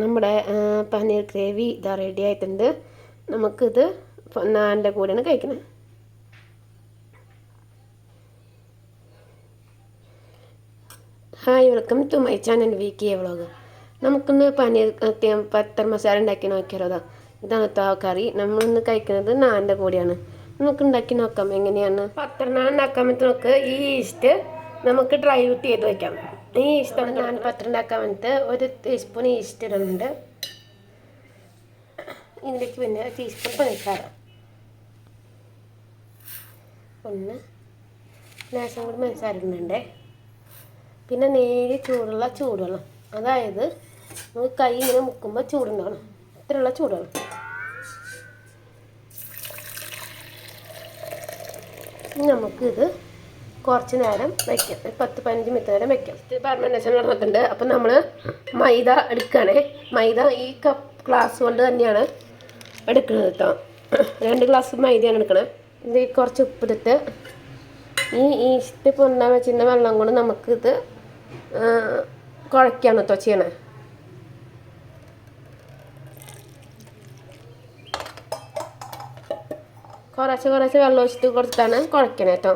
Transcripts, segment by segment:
നമ്മുടെ പനീർ ഗ്രേവി ഇതാ റെഡി ആയിട്ടുണ്ട്. നമുക്കിത് നാന്റെ കൂടെയാണ് കഴിക്കുന്നത് hi welcome to my channel V K vlog നമുക്കിന്ന് പനീർ പത്തർ മസാല ഉണ്ടാക്കി നോക്കിയാലോ അതാ ഇതാണ് ആ കറി. നമ്മളിന്ന് കഴിക്കുന്നത് നാന്റെ കൂടെയാണ്. നമുക്ക് ഉണ്ടാക്കി നോക്കാം എങ്ങനെയാണ്? പത്തർ നാൻ ഉണ്ടാക്കാൻ പറ്റുന്ന നമുക്ക് ഈ ഈസ്റ്റ് നമുക്ക് ഡ്രൈ ഔട്ട് ചെയ്ത് വെക്കാം. ഈ ഈസ്റ്റാണ് ഞാൻ പത്രം ഉണ്ടാക്കാൻ വേണ്ടിയിട്ട് ഒരു ടീസ്പൂൺ ഈസ്റ്റ് ഇടുന്നുണ്ട് ഇതിലേക്ക് പിന്നെ ടീസ്പൂൺ പഞ്ചസാര ഒന്ന് ലേശം കൂടി പഞ്ചസാര ഇടുന്നുണ്ടേ പിന്നെ നേരി ചൂടുള്ള ചൂടുവെള്ളം. അതായത് നമുക്ക് കൈ ഇങ്ങനെ മുക്കുമ്പോൾ ചൂടുണ്ടാവണം. ഇത്രയുള്ള ചൂടുവെള്ളം. നമുക്കിത് കുറച്ച് നേരം വയ്ക്കാം ഒരു പത്ത് പതിനഞ്ച് മിനിറ്റ് നേരം വയ്ക്കാം പെർമനേഷൻ നടന്നിട്ടുണ്ട്. അപ്പം നമ്മൾ മൈദ എടുക്കുകയാണേ. മൈദ ഈ കപ്പ് ഗ്ലാസ് കൊണ്ട് തന്നെയാണ് എടുക്കുന്നത് കേട്ടോ രണ്ട് ഗ്ലാസ് മൈദയാണ് എടുക്കണത് ഇത് കുറച്ച് ഉപ്പിട്ടിട്ട് ഈ ഈസ്റ്റ് പൊന്നാൻ വെച്ചിരുന്ന വെള്ളം കൊണ്ട് നമുക്കിത് കുഴയ്ക്കാണ് കേട്ടോ ചെയ്യണേ. കുറച്ച് കുറച്ച് വെള്ളം ഒഴിച്ചിട്ട് കൊടുത്തിട്ടാണ് കുഴക്കണേ കേട്ടോ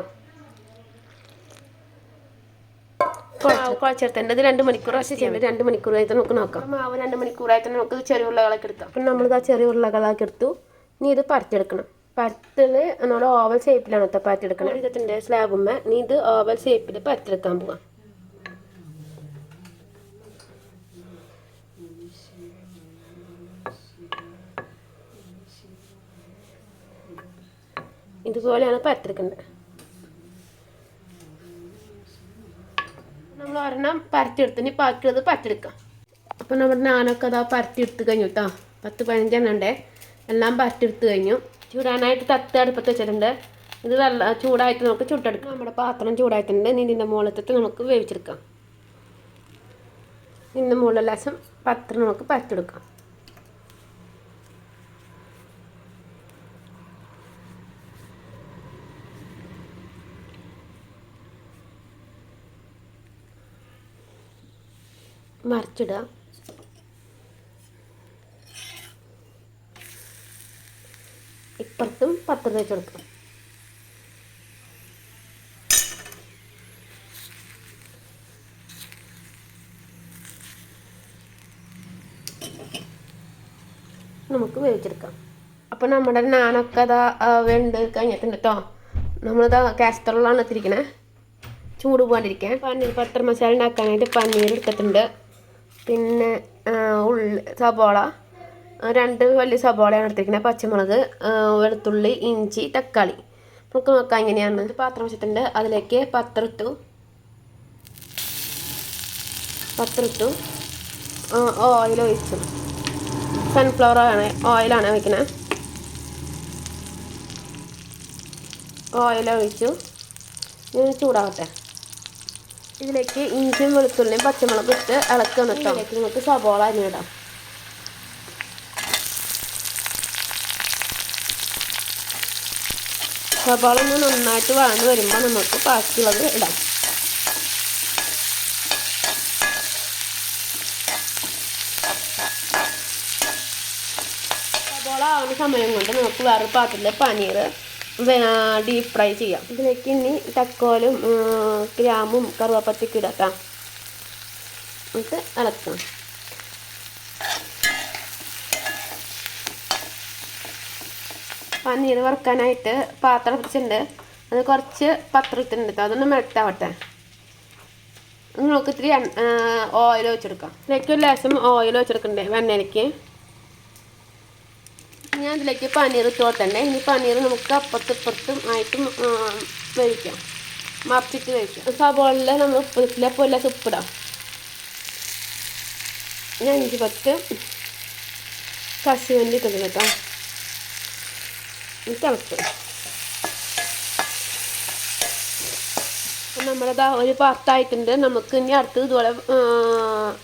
മാവ് കുഴച്ചെടുത്തേണ്ടത് രണ്ട് മണിക്കൂർ വശം ചെയ്യേണ്ടത് രണ്ട് മണിക്കൂറായിട്ട് നമുക്ക് നോക്കാം. മാവ് രണ്ട് മണിക്കൂറായിട്ട് നമുക്ക് ചെറിയ ഉരുളകളൊക്കെ എടുക്കാം. അപ്പം നമ്മളിത് ആ ചെറിയ ഉരുളകളൊക്കെ എടുത്തു. നീ ഇത് പരത്തിയെടുക്കണം. പരത്തിൽ നമ്മൾ ഓവൽ ഷേപ്പിലാണ് കേട്ടോ പരത്തിയെടുക്കണം. ഇതിന്റെ സ്ലാബുമ്മ നീ ഇത് ഓവൽ ഷേപ്പിൽ പരത്തിയെടുക്കാൻ പോവാം. ഇതുപോലെയാണ് പരത്തിയെടുക്കേണ്ടത് നമ്മൾ പരത്തി പരത്തിയെടുത്ത് ഇനി ബാക്കിയുള്ളത് പരത്തിയെടുക്കാം. അപ്പം നമ്മുടെ നാനൊക്കെ അതാ പരത്തിയെടുത്ത് കഴിഞ്ഞു കേട്ടോ പത്ത് പതിനഞ്ചെണ്ണം ഉണ്ടേ. എല്ലാം പരത്തിയെടുത്ത് കഴിഞ്ഞു. ചൂടാനായിട്ട് തത്ത് അടുപ്പത്ത് വെച്ചിട്ടുണ്ട്. ഇത് വെള്ള ചൂടായിട്ട് നമുക്ക് ചുട്ടെടുക്കാം. നമ്മുടെ പാത്രം ചൂടായിട്ടുണ്ട്. ഇനി നിന്റെ മുകളിലത്തെ നമുക്ക് വേവിച്ചെടുക്കാം. നിന്ന മുകളിലെ ലേശം പത്രം നമുക്ക് പരത്തിയെടുക്കാം. മറിച്ചിടുക. ഇപ്പുറത്തും പത്ത് തേച്ച് കൊടുക്കാം നമുക്ക് വേവിച്ചെടുക്കാം. അപ്പോൾ നമ്മുടെ നാനൊക്കെ അതാ വെണ്ട് കഴിഞ്ഞിട്ടുണ്ട് കേട്ടോ നമ്മളിതാ കാസ്റ്ററിലാണ് എത്തിരിക്കണേ ചൂട് പോകാണ്ടിരിക്കാൻ പനീർ പത്ര മസാല ഉണ്ടാക്കാനായിട്ട് പനീർ എടുത്തിട്ടുണ്ട്. പിന്നെ ഉള്ളി സബോള രണ്ട് വലിയ സബോളയാണ് എടുത്തിരിക്കുന്നത് പച്ചമുളക് വെളുത്തുള്ളി ഇഞ്ചി തക്കാളി. നമുക്ക് നോക്കാം എങ്ങനെയാണ്. പാത്രം വെച്ചിട്ടുണ്ട്. അതിലേക്ക് പത്രത്തു പത്രത്തു ഓയിൽ ഒഴിച്ചു. സൺഫ്ലവർ ആണ് ഓയിലാണ് വയ്ക്കുന്നത് ഓയിൽ ഒഴിച്ചു. ചൂടാവട്ടെ. ഇതിലേക്ക് ഇഞ്ചിയും വെളുത്തുള്ളിയും പച്ചമുളകും ഇട്ട് ഇളക്കണം കേട്ടോ. ഇതിലേക്ക് നമുക്ക് സബോള അരിഞ്ഞിടാം സബോള ഒന്ന് നന്നായിട്ട് വളർന്ന് വരുമ്പോൾ നമുക്ക് ബാക്കിയുള്ളത് ഇടാം. സബോള ആവുന്ന സമയം കൊണ്ട് നമുക്ക് വേറെ പാത്രത്തിൽ പനീർ ഡീപ്പ് ഫ്രൈ ചെയ്യാം. ഇതിലേക്ക് ഇനി തക്കോലും ഗ്രാമും കറുവപ്പത്തിക്ക് ഇടക്കാം എന്നിട്ട് ഇളക്കാം പനീർ വറുക്കാനായിട്ട് പാത്രം വെച്ചിട്ടുണ്ട്. അത് കുറച്ച് പത്രത്തിണ്ട് അതൊന്ന് മെൽറ്റാവട്ടെ നിങ്ങൾക്ക് ഇത്തിരി ഓയിൽ വെച്ചെടുക്കാം ഇതിലേക്ക് ഒരു ലേശം ഓയിൽ വെച്ചെടുക്കണ്ടേ വെണ്ണയിലേക്ക്? ഞാൻ ഇതിലേക്ക് പനീർ തോട്ടണ്ടേ ഇനി പനീർ നമുക്ക് അപ്പുറത്തും ഇപ്പുറത്തും ആയിട്ടും വേവിക്കാം. മറിച്ചിട്ട് വേവിക്കാം. സബോളിൽ നമ്മൾ ഉപ്പിലെ പോലെ ഉപ്പിടാം. ഞാൻ അഞ്ച് പത്ത് കശുവണ്ടി ഇട്ടത് കേട്ടോ. അപ്പം നമ്മളതാ ഒരു പത്തായിട്ടുണ്ട് നമുക്ക് ഇനി അടുത്തത് ഇതുപോലെ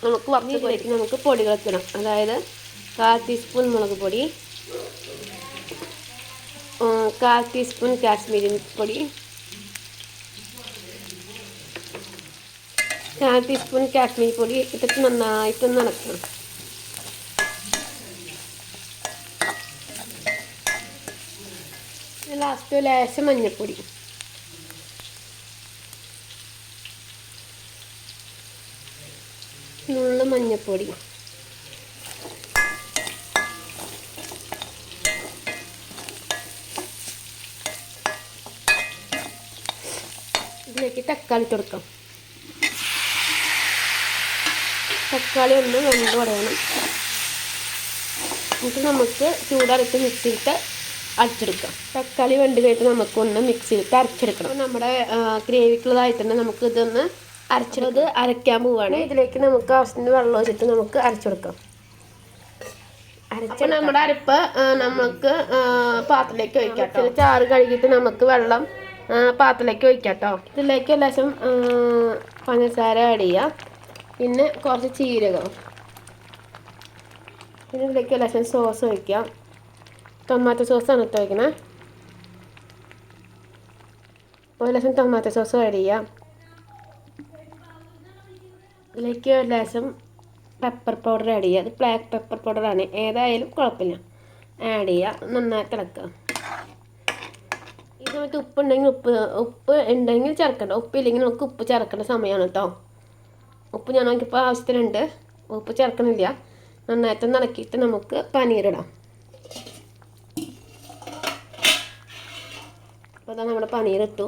നമുക്ക് വറുത്ത് നമുക്ക് പൊടികൾ ഇടാം. അതായത് കാൽ ടീസ്പൂൺ മുളക് പൊടി കാൽ ടീസ്പൂൺ കാശ്മീരി പൊടി കാൽ ടീസ്പൂൺ കാശ്മീരി പൊടി ഇട്ടിട്ട് നന്നായിട്ട് ഇളക്കണം ലാസ്റ്റ് ലേശം മഞ്ഞൾപ്പൊടി നുള്ള മഞ്ഞൾപ്പൊടി തക്കാളി ഇട്ട് കൊടുക്കാം. തക്കാളി ഒന്ന് വെന്ത് തുടയണം എന്നിട്ട് നമുക്ക് ചൂടരച്ച് മിക്സിയിട്ട് അരച്ചെടുക്കാം. തക്കാളി വെന്ത് കഴിഞ്ഞിട്ട് നമുക്കൊന്ന് മിക്സിയിട്ട് അരച്ചെടുക്കണം. നമ്മുടെ ഗ്രേവിക്കുള്ളതായിട്ട് തന്നെ നമുക്ക് ഇതൊന്ന് അരച്ചത് അരയ്ക്കാൻ പോവുകയാണ് ഇതിലേക്ക് നമുക്ക് ആവശ്യത്തിന് വെള്ളം ഒഴിച്ചിട്ട് നമുക്ക് അരച്ചെടുക്കാം. അരച്ച നമ്മുടെ അരപ്പ് നമുക്ക് പാത്രത്തിലേക്ക് ഒഴിക്കാം ചാറ് കഴുകിയിട്ട് നമുക്ക് വെള്ളം പാത്രത്തിലേക്ക് ഒഴിക്കാം കേട്ടോ ഇതിലേക്ക് ലേശം പഞ്ചസാര ആഡ് ചെയ്യാം. പിന്നെ കുറച്ച് ചീരകം പിന്നെ ഇതിലേക്ക് ലേശം സോസ് ഒഴിക്കാം. ടൊമാറ്റോ സോസാണ് ഇട്ട് ഒഴിക്കണേ. ഒരു ലേശം ടൊമാറ്റോ സോസ് ആഡ് ചെയ്യാം. ഇതിലേക്ക് ഒരു ലേശം പെപ്പർ പൗഡർ ആഡ് ചെയ്യുക അത് ബ്ലാക്ക് പെപ്പർ പൗഡറാണ് ഏതായാലും കുഴപ്പമില്ല. ആഡ് ചെയ്യുക നന്നായി തിളക്കുക സമയത്ത് ഉപ്പ് ഉണ്ടെങ്കിൽ ഉപ്പ് ഉപ്പ് ഉണ്ടെങ്കിൽ ചേർക്കണ്ട. ഉപ്പ് ഇല്ലെങ്കിൽ നമുക്ക് ഉപ്പ് ചേർക്കേണ്ട സമയമാണ് കേട്ടോ ഉപ്പ് ഞാൻ നോക്കിയപ്പോൾ ആവശ്യത്തിനുണ്ട്. ഉപ്പ് ചേർക്കണില്ല. നന്നായിട്ട് നടക്കിയിട്ട് നമുക്ക് പനീരിടാം അപ്പോൾ അതാ നമ്മുടെ പനീരിട്ടു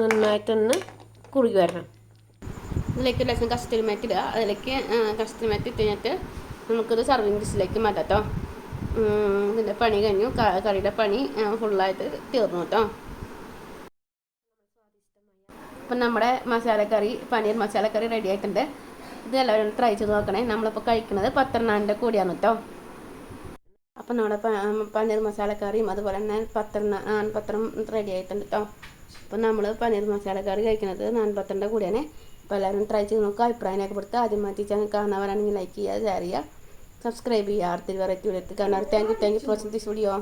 നന്നായിട്ടൊന്ന് കുറുകി വരണം. ഇതിലേക്ക് ലേശം കസ്റ്റൂരി മേറ്റ് ഇടുക. അതിലേക്ക് കസ്റ്റമറ്റ് മേറ്റ് ഇട്ട് കഴിഞ്ഞിട്ട് നമുക്കിത് സർവിങ് മാറ്റാം കേട്ടോ ഇതിന്റെ പണി കഴിഞ്ഞു. കറിയുടെ പണി ഫുള്ളായിട്ട് തീർന്നു കേട്ടോ അപ്പം നമ്മുടെ മസാലക്കറി പനീർ മസാലക്കറി റെഡി ആയിട്ടുണ്ട്. ഇത് എല്ലാവരും ട്രൈ ചെയ്ത് നോക്കണേ. നമ്മളിപ്പോൾ കഴിക്കുന്നത് പത്തെണ്ണാന്റെ കൂടിയാണ് കേട്ടോ അപ്പം നമ്മുടെ പനീർ മസാലക്കറിയും അതുപോലെ തന്നെ പത്തെണ്ണ നാൻ പത്രം റെഡി ആയിട്ടുണ്ട് കേട്ടോ അപ്പം നമ്മൾ പനീർ മസാലക്കറി കഴിക്കുന്നത് നാൻ പത്രന്റെ കൂടെയാണ്. അപ്പോൾ എല്ലാവരും ട്രൈ ചെയ്ത് നോക്കുക അഭിപ്രായം രേഖപ്പെടുത്തുക. ആദ്യമായിട്ട് ചാനൽ കാണാൻ ലൈക്ക് ചെയ്യുക ഷെയർ ചെയ്യുക. സബ്സ്ക്രൈബ് ചെയ്യുക അടുത്തൊരു വെറൈറ്റി വീഡിയോ കാണാറ് thank you thank you for this video